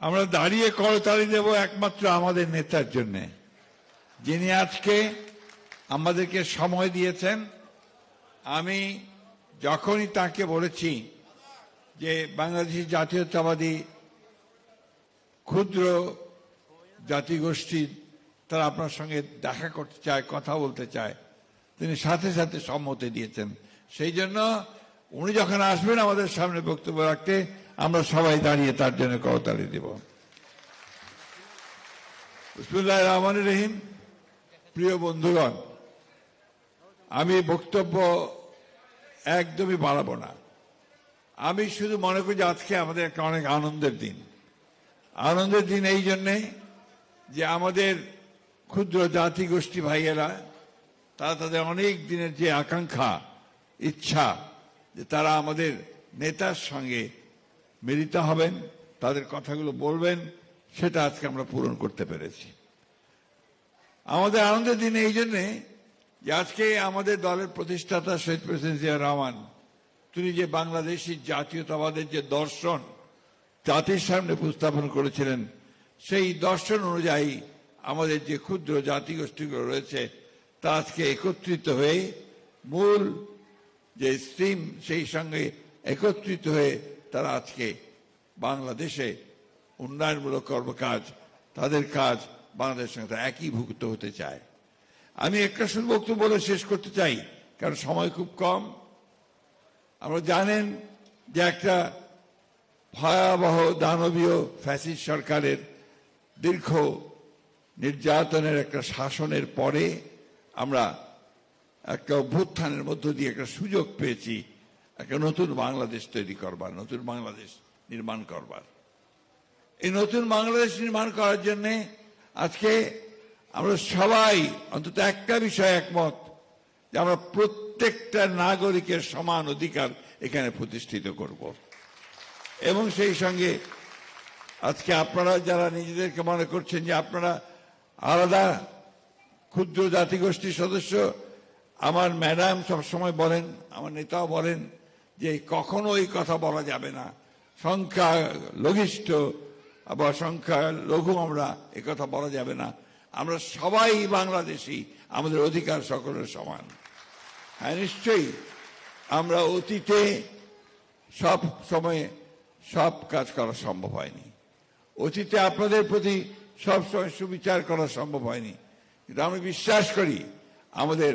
আমরা দাঁড়িয়ে করতালি দেব একমাত্র আমাদের নেতার জন্য। যিনি আজকে আমাদেরকে সময় দিয়েছেন, আমি যখনই তাকে বলেছি যে বাংলাদেশি জাতীয়তাবাদী ক্ষুদ্র জাতিগোষ্ঠী তারা আপনার সঙ্গে দেখা করতে চায়, কথা বলতে চায়, তিনি সাথে সাথে সম্মতি দিয়েছেন। সেই জন্য উনি যখন আসবেন আমাদের সামনে বক্তব্য রাখতে আমরা সবাই দাঁড়িয়ে তার জন্য করতালি দেব। বিসমুল্লাহ রহমান রহিম। প্রিয় বন্ধুগণ, আমি বক্তব্য একদমই বাড়াবো না। আমি শুধু মনে করি যে আজকে আমাদের একটা অনেক আনন্দের দিন। আনন্দের দিন এই জন্যে যে আমাদের ক্ষুদ্র জাতি গোষ্ঠী ভাইয়েরা, তারা তাদের অনেক দিনের যে আকাঙ্ক্ষা, ইচ্ছা, যে তারা আমাদের নেতার সঙ্গে মিলিত হবেন, তাদের কথাগুলো বলবেন, সেটা আজকে আমরা পূরণ করতে পেরেছি। আমাদের আনন্দের দিন এই জন্যে যে আজকে আমাদের দলের প্রতিষ্ঠাতা শহীদ প্রেসিডেন্ট জিয়া রহমান, তিনি যে বাংলাদেশি জাতীয়তাবাদের যে দর্শন জাতির সামনে উপস্থাপন করেছিলেন, সেই দর্শন অনুযায়ী আমাদের যে ক্ষুদ্র জাতিগোষ্ঠীগুলো রয়েছে, তা আজকে একত্রিত হয়ে, মূল যে স্ট্রিম সেই সঙ্গে একত্রিত হয়ে তারা আজকে বাংলাদেশে উন্নয়নমূলক কর্মকাজ, তাদের কাজ বাংলাদেশের সঙ্গে একীভূত হতে চায়। আমি একটা শুধু বক্তব্য বলে শেষ করতে চাই, কারণ সময় খুব কম। আমরা জানেন যে একটা ভয়াবহ দানবীয় ফ্যাসিস্ট সরকারের দীর্ঘ নির্যাতনের একটা শাসনের পরে আমরা একটা অভ্যুত্থানের মধ্য দিয়ে একটা সুযোগ পেয়েছি একটা নতুন বাংলাদেশ তৈরি করবার, নতুন বাংলাদেশ নির্মাণ করবার। এই নতুন বাংলাদেশ নির্মাণ করার জন্য আজকে আমরা সবাই অন্তত একটা বিষয় একমত যে আমরা প্রত্যেকটা নাগরিকের সমান অধিকার এখানে প্রতিষ্ঠিত করব। এবং সেই সঙ্গে আজকে আপনারা যারা নিজেদেরকে মনে করছেন যে আপনারা আলাদা ক্ষুদ্র জাতিগোষ্ঠীর সদস্য, আমার ম্যাডাম সবসময় বলেন, আমার নেতাও বলেন যে কখনো এই কথা বলা যাবে না। সংখ্যা লঘিষ্ঠ বা সংখ্যা লঘু আমরা এ কথা বলা যাবে না। আমরা সবাই বাংলাদেশি, আমাদের অধিকার সকলের সমান। হ্যাঁ নিশ্চয়ই। আমরা অতীতে সব সময়ে সব কাজ করা সম্ভব হয়নি। অতীতে আপনাদের প্রতি সব সময় সুবিচার করা সম্ভব হয়নি। কিন্তু আমি বিশ্বাস করি, আমাদের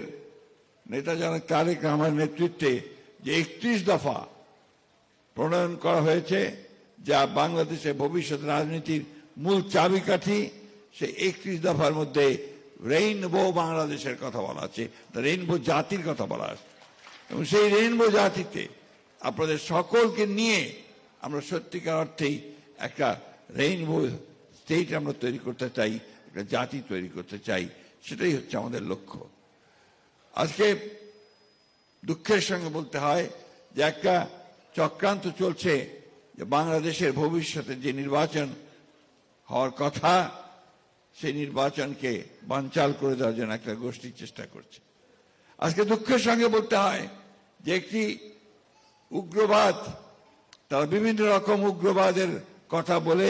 নেতা জনক তারেক রহমান নেতৃত্বে যে একত্রিশ দফা প্রণয়ন করা হয়েছে, যা বাংলাদেশের ভবিষ্যৎ রাজনীতির মূল চাবিকাঠি। সে একত্রিশ দফার মধ্যে রেইনবো বাংলাদেশের কথা বলা আছে রেইনবো জাতির কথা বলা আছে। এবং সেই রেইনবো জাতিতে আপনাদের সকলকে নিয়ে আমরা সত্যিকার অর্থেই একটা রেইনবো স্টেট আমরা তৈরি করতে চাই, একটা জাতি তৈরি করতে চাই, সেটাই হচ্ছে আমাদের লক্ষ্য। আজকে দুঃখের সঙ্গে বলতে হয় যে একটা চক্রান্ত চলছে যে বাংলাদেশের ভবিষ্যতে যে নির্বাচন হওয়ার কথা, সেই নির্বাচনকে বানচাল করে দেওয়ার জন্য একটা গোষ্ঠী চেষ্টা করছে। আজকে দুঃখের সঙ্গে বলতে হয় যে একটি উগ্রবাদ, তারা বিভিন্ন রকম উগ্রবাদের কথা বলে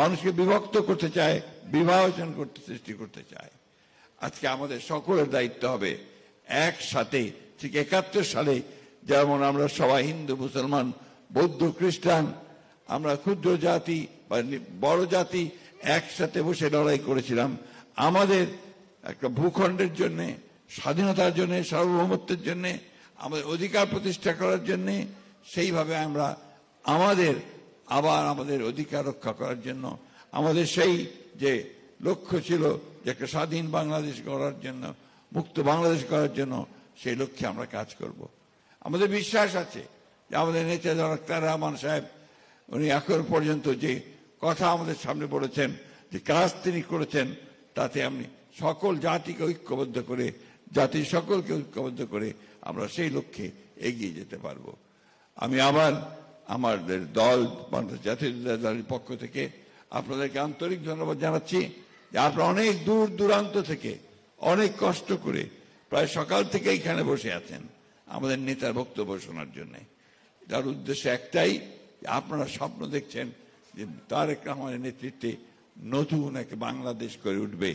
মানুষকে বিভক্ত করতে চায়, বিভাজন করতে, সৃষ্টি করতে চায়। আজকে আমাদের সকলের দায়িত্ব হবে একসাথে ঠিক একাত্তর সালে যেমন আমরা সবাই হিন্দু, মুসলমান, বৌদ্ধ, খ্রিস্টান, আমরা ক্ষুদ্র জাতি বা বড় জাতি একসাথে বসে লড়াই করেছিলাম। আমাদের একটা ভূখণ্ডের জন্য, স্বাধীনতার জন্য, সার্বভৌমত্বের জন্য, আমাদের অধিকার প্রতিষ্ঠা করার জন্য, সেইভাবে আমরা আমাদের, আবার আমাদের অধিকার রক্ষা করার জন্য, আমাদের সেই যে লক্ষ্য ছিল যে একটা স্বাধীন বাংলাদেশ গড়ার জন্য, মুক্ত বাংলাদেশ করার জন্য সেই লক্ষ্যে আমরা কাজ করব। আমাদের বিশ্বাস আছে যে আমাদের নেতা ডক্টর রহমান সাহেব, উনি এখন পর্যন্ত যে কথা আমাদের সামনে বলেছেন, যে কাজ তিনি করেছেন, তাতে আমি সকল জাতিকে ঐক্যবদ্ধ করে, জাতির সকলকে ঐক্যবদ্ধ করে আমরা সেই লক্ষ্যে এগিয়ে যেতে পারব। আমি আবার আমাদের দল জাতীয় দলের পক্ষ থেকে আপনাদেরকে আন্তরিক ধন্যবাদ জানাচ্ছি যে আপনারা অনেক দূর দূরান্ত থেকে অনেক কষ্ট করে প্রায় সকাল থেকে এইখানে বসে আছেন আমাদের নেতার বক্তব্য শোনার জন্য। তার উদ্দেশ্য একটাই, আপনারা স্বপ্ন দেখছেন যে তার একটা আমাদের নেতৃত্বে নতুন এক বাংলাদেশ করে উঠবে,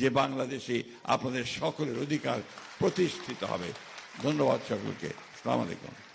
যে বাংলাদেশে আপনাদের সকলের অধিকার প্রতিষ্ঠিত হবে। ধন্যবাদ সকলকে। আসসালামু আলাইকুম।